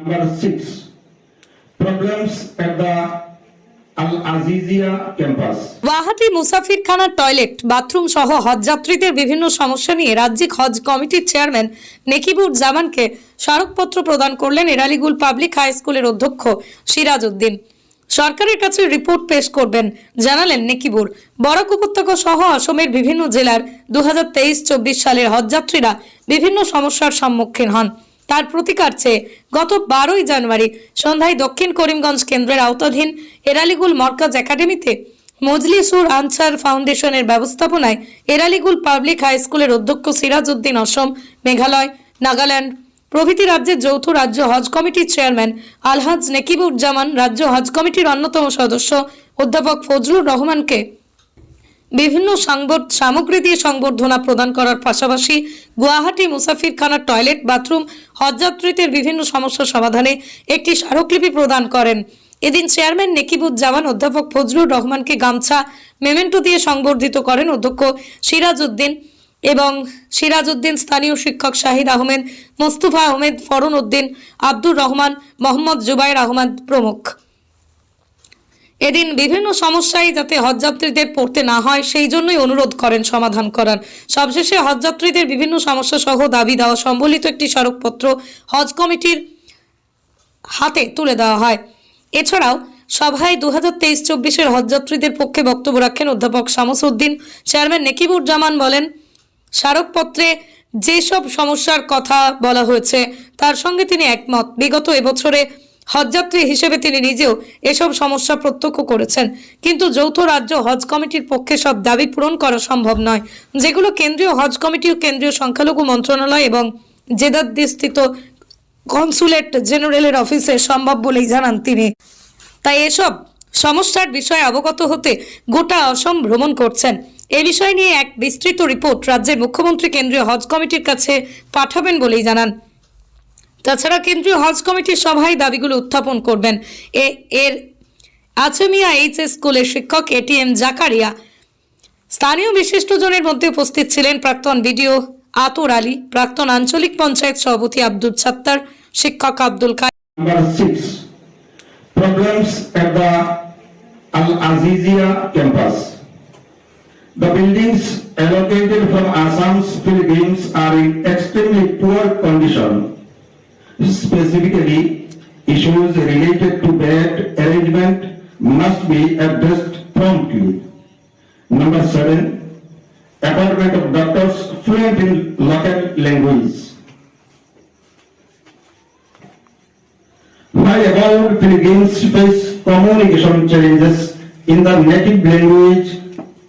Number six, problems at the Azizia campus. Toilet bathroom সহ হজযাত্রীদের বিভিন্ন সমস্যা নিয়ে রাজ্যিক হজ কমিটির চেয়ারম্যান নেকিবুর জামানকে স্মারকপত্র প্রদান করলেন এরালিগুল পাবলিক হাই স্কুলের অধ্যক্ষ সিরাজ উদ্দিন সরকারের কাছে রিপোর্ট পেশ করবেন জানালেন নেকিবুর। বরাক উপত্যকা সহ অসমের বিভিন্ন জেলার দু হাজার সালের হজযাত্রীরা বিভিন্ন সমস্যার সম্মুখীন হন। তার প্রতিকার চেয়ে গত বারোই জানুয়ারি সন্ধ্যায় দক্ষিণ করিমগঞ্জ কেন্দ্রের আওতাধীন এরালিগুল মরকাজ একাডেমিতে মজলিসুর আনসার ফাউন্ডেশনের ব্যবস্থাপনায় এরালিগুল পাবলিক হাই স্কুলের অধ্যক্ষ সিরাজ উদ্দিন অসম, মেঘালয়, নাগাল্যান্ড প্রভৃতি রাজ্যের যৌথ রাজ্য হজ কমিটির চেয়ারম্যান আলহাজ নেকিবুজ্জামান, রাজ্য হজ কমিটির অন্যতম সদস্য অধ্যাপক ফজলুর রহমানকে বিভিন্ন সামগ্রী দিয়ে সংবর্ধনা প্রদান করার পাশাপাশি গুয়াহাটি মুসাফিরখানার টয়লেট বাথরুম, হজযাত্রীদের বিভিন্ন সমস্যা সমাধানে একটি স্মারকলিপি প্রদান করেন। এদিন চেয়ারম্যান নেকিবুজ্জামান, অধ্যাপক ফজলুর রহমানকে গামছা, মেমেন্টো দিয়ে সংবর্ধিত করেন অধ্যক্ষ সিরাজ উদ্দিন এবং সিরাজ উদ্দিন স্থানীয় শিক্ষক শাহিদ আহমেদ, মোস্তফা আহমেদ ফরন উদ্দিন আব্দুর রহমান, মোহাম্মদ জুবাইর আহমদ প্রমুখ। এদিন বিভিন্ন সমস্যায় যাতে হজযাত্রীদের পড়তে না হয়, সেই জন্যই অনুরোধ করেন সমাধান করার। সবশেষে হজযাত্রীদের বিভিন্ন সমস্যা সহ দাবি দেওয়া সম্বলিত একটি স্মারকপত্র হজ কমিটির হাতে তুলে দেওয়া হয়। এছাড়াও সভায় দু হাজার তেইশ চব্বিশের হজযাত্রীদের পক্ষে বক্তব্য রাখেন অধ্যাপক শামসুদ্দিন। চেয়ারম্যান নেকিবুর জামান বলেন, স্মারকপত্রে যেসব সমস্যার কথা বলা হয়েছে, তার সঙ্গে তিনি একমত। বিগত এবছরে হজযাত্রী হিসেবে তিনি নিজেও এসব সমস্যা প্রত্যক্ষ করেছেন। কিন্তু যৌথ রাজ্য হজ কমিটির পক্ষে সব দাবি পূরণ করা সম্ভব নয়, যেগুলো কেন্দ্রীয় হজ কমিটি ও কেন্দ্রীয় সংখ্যালঘু মন্ত্রণালয় এবং জেদাদ্দিস্থিত কনসুলেট জেনারেলের অফিসে সম্ভব বলেই জানান তিনি। তাই এসব সমস্যার বিষয়ে অবগত হতে গোটা অসম ভ্রমণ করছেন। এ বিষয় নিয়ে এক বিস্তৃত রিপোর্ট রাজ্যের মুখ্যমন্ত্রী কেন্দ্রীয় হজ কমিটির কাছে পাঠাবেন বলেই জানান। তাছাড়া কেন্দ্রীয় হজ কমিটির সভায় দাবিগুলো উত্থাপন করবেন এ, এর আচমিয়া এইচ এস স্কুলের শিক্ষক এটিএম জাকারিয়া স্থানীয় বিশিষ্টজনের মধ্যে উপস্থিত ছিলেন প্রাক্তন বিডিও আতর আলী, প্রাক্তন আঞ্চলিক পঞ্চায়েত সভাপতি আব্দুল সাত্তার শিক্ষক Abdul at the buildings allocated from Assam's pilgrims are in extremely poor condition. Specifically, issues related to bed arrangement must be addressed promptly. Number seven, appointment of doctors fluent in local language. While about pilgrims face communication challenges in the native language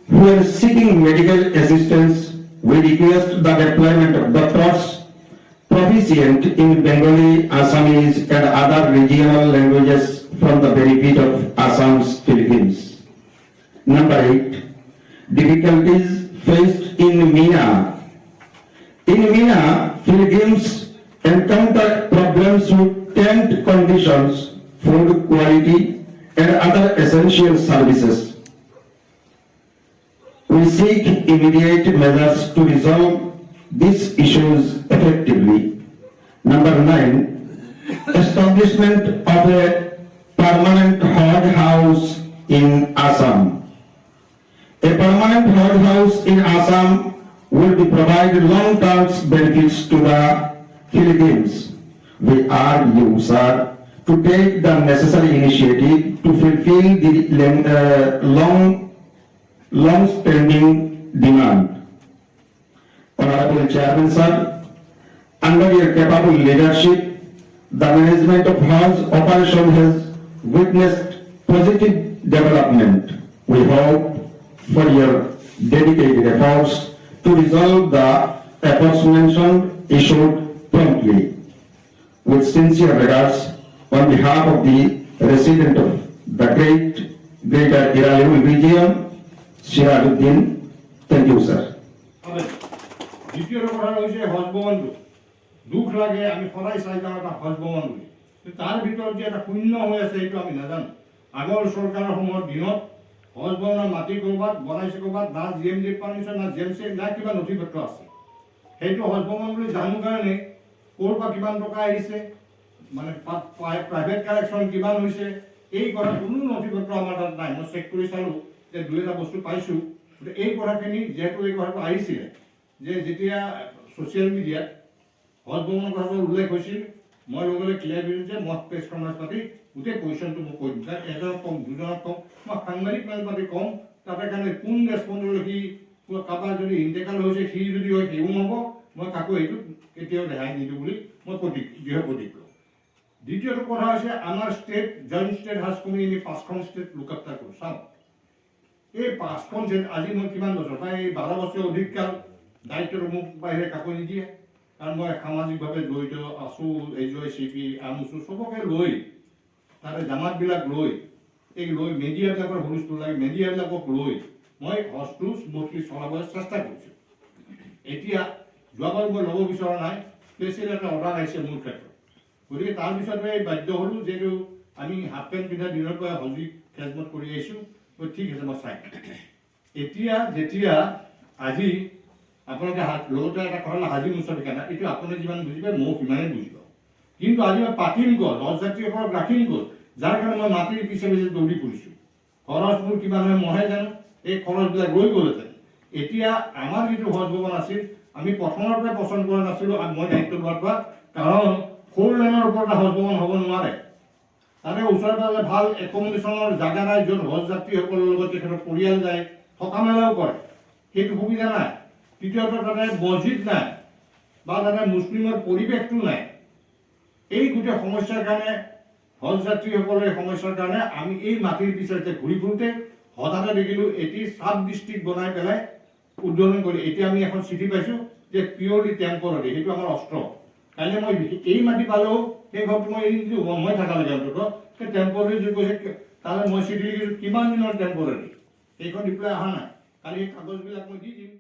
who are seeking medical assistance, we request the deployment of doctors proficient in Bengali, Assamese and other regional languages from the benefit of Assam's pilgrims. Number eight, difficulties faced in Mina in Mina, pilgrims encounter problems with tent conditions, food quality, and other essential services. We seek immediate measures to resolve these issues effectively. Number nine, establishment of a permanent hard house in Assam. A permanent hard house in Assam will be provide long-term benefits to the pilgrims. We urge you, sir, to take the necessary initiative to fulfill the uh, long, long-standing demand. Honorable Chairman, sir, under your capable leadership, the management of Hajj operation has witnessed positive development. We hope for your dedicated efforts to resolve the aforementioned issue promptly. With sincere regards, on behalf of the resident of the great Greater Iranian region, Sirajuddin, thank you, sir. হবে। দ্বিতীয় কথা হৈছে হজ ভৱনটো দুখ লাগে, আমি সদায় চাই যাওঁ এটা হজ ভৱন বুলি তাৰ ভিতৰত যে এটা শূন্য হৈ আছে সেইটো আমি নাজানো। আগৰ চৰকাৰৰ সময়ত দিনত হজ ভৱনৰ মাটি ক'ৰবাত, বনাইছে ক'ৰবাত, না জি এম জি পাৰ্মিশ্যন না জি এম চি না কিবা নথি পত্ৰ আছে। সেইটো হজ ভৱন বুলি জানো কাৰণে ক'ৰ পৰা কিমান টকা আহিছে মানে প্ৰাইভেট কালেকশ্যন কিমান হৈছে, এই কথা কোনো নথিপত্ৰ আমাৰ তাত নাই। মই চেক কৰি চালোঁ যে দুই এটা বস্তু পাইছোঁ। এই কথাখিনি যিহেতু এই কথাটো আহিছিলে, যে যেতিয়া ছ'চিয়েল মিডিয়াত কথাটো উল্লেখ হৈছিল। মই লগে লগে ক্লিয়াৰ কৰিলোঁ যে মই প্ৰেছ কনফাৰেঞ্চ পাতি গোটেই কুৱেশ্যনটো মই কৈ দিম। কাৰণ এজনক ক'ম, দুজনক ক'ম। মই সাংবাদিক মানুহ পাতি ক'ম। তাতে কাৰণে কোন ৰেচপণ্ডৰ সি কাৰোবাৰ যদি ইণ্টেকাল হৈছে, সি যদি হয়, সেইও নহ'ব। মই কাকো এইটো কেতিয়াও ৰেহাই নিদিওঁ বুলি মই প্ৰতি দৃঢ় প্ৰতিজ্ঞ। দ্বিতীয়টো কথা হৈছে, আমাৰ state joint state Haj committee আমি পাঁচখন ষ্টেট লুকাপ্তা কৰোঁ। চাওঁ। এই পাঁচখন ষ্টেট আজি মই কিমান বছৰ? প্ৰায় বাৰ বছৰ অধিক দায়িত্বটো মোক বাহিৰে কাকো নিদিয়ে। কাৰণ মই সামাজিকভাৱে জড়িত আছোঁ এইচ ৱাই চি পি আমুচু চবকে লৈ তাতে জামাতবিলাক লৈ এই লৈ মেডিয়াবিলাকৰ হুলস্থুল লাগে মেডিয়াবিলাকক লৈ মই হজটো স্মুথলি চলাবলৈ চেষ্টা কৰিছোঁ। এতিয়া যোৱাবাৰ মই ল'ব বিচৰা নাই স্পেচিয়েল এটা অৰ্ডাৰ আহিছে মোৰ ক্ষেত্ৰত। গতিকে তাৰপিছতে এই বাধ্য হ'লোঁ যিহেতু আমি হাফ পেণ্ট পিন্ধা দিনৰ পৰা হজি খেজমত কৰি আহিছোঁ মই ঠিক আছে, মই চাই এতিয়া, যেতিয়া আজি আপোনালোকে লগতে এটা কথা হ'ল হাজি মুছাফি খানা এইটো আপুনি যিমান বুজিব ময়ো সিমানেই বুজিব কিন্তু আজি মই পাতিম গ'ল লজযাত্ৰীসকলক ৰাখিম গ'ল যাৰ কাৰণে মই মাটিৰ পিছে পিছে দৌৰি ফুৰিছোঁ খৰচবোৰ কিমান হয় মইহে জানো? এই খৰচবিলাক ৰৈ গ'লহেঁতেন এতিয়া আমাৰ যিটো হজ ভৱন আছিল, আমি প্ৰথমৰ পৰাই পচন্দ কৰা নাছিলোঁ মই দায়িত্ব লোৱাৰ পৰা, কাৰণ ফ'ৰ লেনৰ ওপৰত এটা হজ ভৱন হ'ব নোৱাৰে। তাতে ওচৰে পাজৰে ভালো একমডেশ্যনৰ জাগা নাই য'ত হজ যাত্ৰীসকলৰ লগত তেখেতৰ পৰিয়াল যায়, থকা মেলাও কৰে। সেইটো সুবিধা নাই। তৃতীয়তে তাতে মছজিদ নাই, বা তাতে মুছলিমৰ পৰিৱেশটো নাই। এই গোটেই সমস্যাৰ কাৰণে হজ যাত্ৰীসকলৰ এই সমস্যাৰ কাৰণে আমি এই মাটিৰ পিছতে ঘূৰি ফুৰোঁতে, হঠাতে দেখিলোঁ এটি চাব ডিষ্ট্ৰিক্ট বনাই পেলাই উদ্বোধন কৰি, এতিয়া আমি এখন চিঠি পাইছোঁ যে পিয়ৰলি টেম্পৰাৰী, সেইটো আমাৰ অস্ত্ৰ। কাইলৈ মই এই মাটি পালেও সেই ঘৰটো মই এৰি নিদিওঁ মই থাকালৈকে অন্তত, সেই টেম্পৰাৰী যে কৈছে, তালৈ মই চিঠি লিখিছোঁ, কিমান দিনৰ টেম্পৰাৰী? সেইখন ৰিপ্লাই অহা নাই। কালি সেই কাগজবিলাক মই দি দিম।